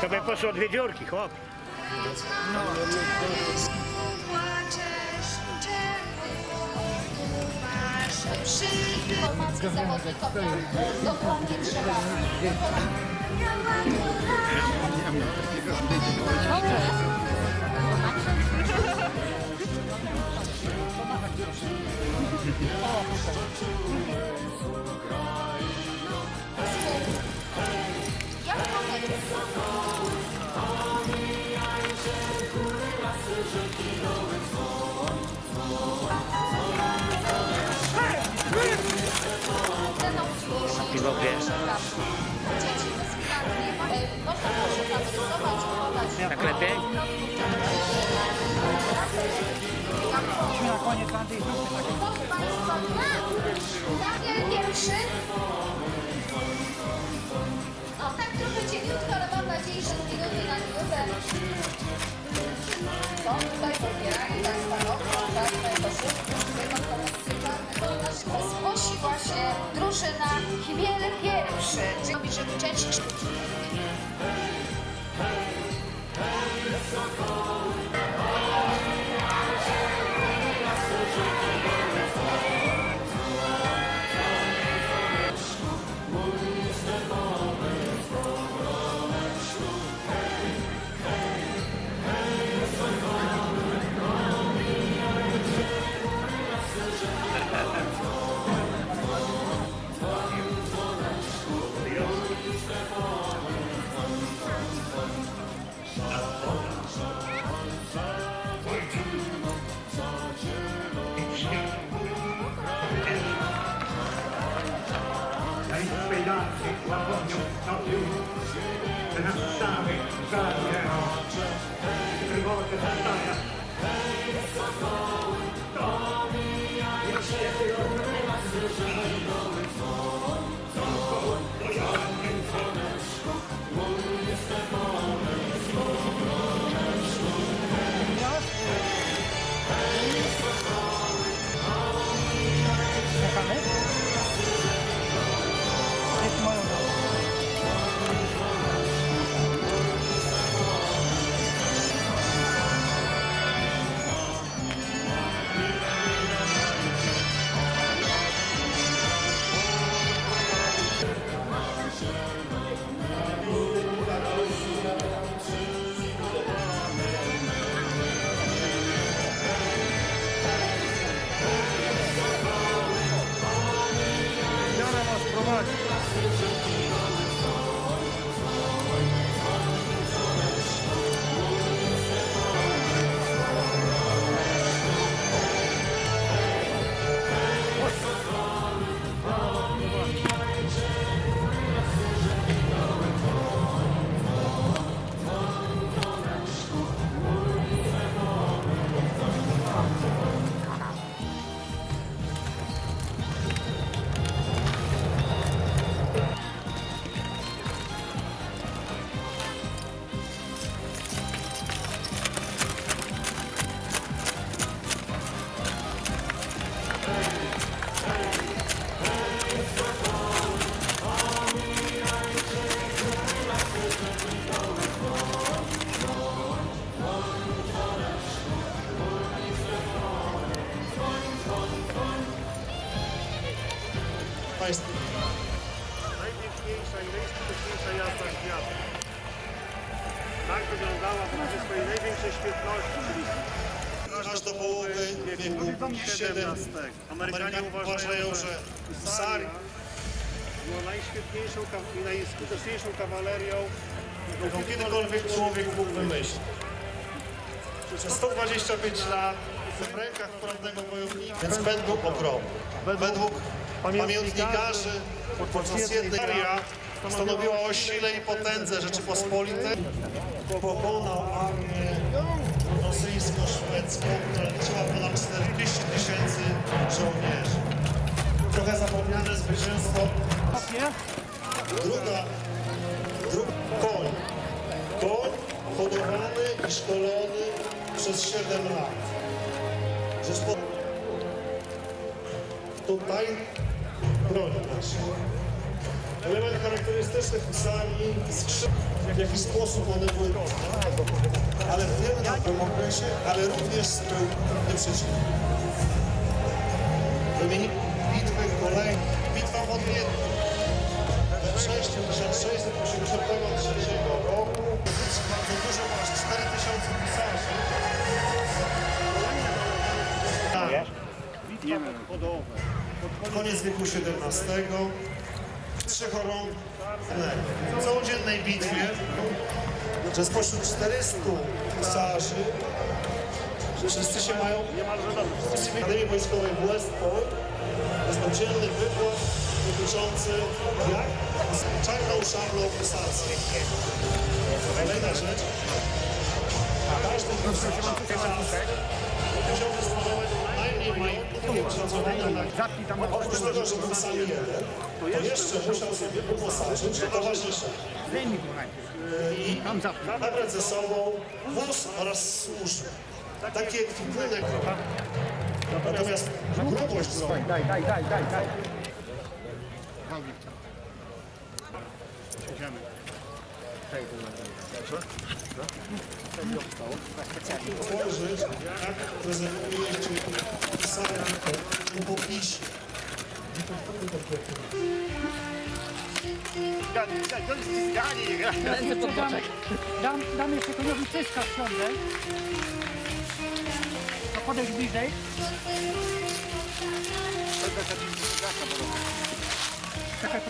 To by poszło dwie dziurki, chłop. Informacje zawodnikowi dokładnie trzeba. Piwo wiesz. Dzieci Można. Tak lepiej? Na koniec Andrzej Daniel pierwszy. O, tak trochę cieniutko, ale mam nadzieję, że z minuty na minutę. Co tutaj popierali tak stanowczo, tak, najpośrodku, Zgłosiła się drużyna Chmiel pierwszy, czyli żeby wdzięczny Dai Hej, sokoły, to mija, jak się wyrównywam z różowym Senhor. Przy swojej największej świetności, czyli Aż do połowy wieku XVII. Amerykanie Amerykanie uważają, że Husaria była najświetniejszą i najskuteczniejszą kawalerią, jaką kiedykolwiek człowiek mógł wymyślić. Przez 125 lat w rękach prawnego wojownika, więc według ogromny. Według pamiętnikarzy podczas jednej stanowiła o sile i potędze Rzeczypospolitej. Pokonał armię rosyjsko-szwedzką, która liczyła ponad 40 tysięcy żołnierzy. Trochę zapomniane zwycięstwo. Druga, druga koń. Koń hodowany i szkolony przez 7 lat. Tutaj broń nasza. Element charakterystyczny husari, skrzyp, w jaki sposób one były ale wiemy na tym okresie, ale również spełniony przeciwnik. Wymieni bitwy kolej, bitwa pod Wiedniem. We wrześniu 1683 roku pozycji bardzo dużo, aż 4000 pisarzy. Tak, Bitwa podchodowe. koniec wieku XVII. Trzy chorąg w całodziennej bitwie, że spośród 400 pisarzy wszyscy się mają w Akademii Wojskowej w West Point. Jest oddzielny wykład dotyczący jak? Czarną szablą pisarską. Kolejna rzecz. Każdy pisarz musiałby stanowić Zapnij tam Oprócz tego, że był sam jeden, to jeszcze musiał sobie uposażyć towarzyszy Zdejmij go najpierw. i Tam zapnij. zabrać ze sobą wóz oraz służbę. Taki ekwipunek. Natomiast grubość broni Daj, daj, daj, daj, daj. Spojrzeć, jak prezentuje się pisanie po popisie. Dam, dam, dam jeszcze koniowi pyska wsiądę. To podejdź bliżej. Czekaj,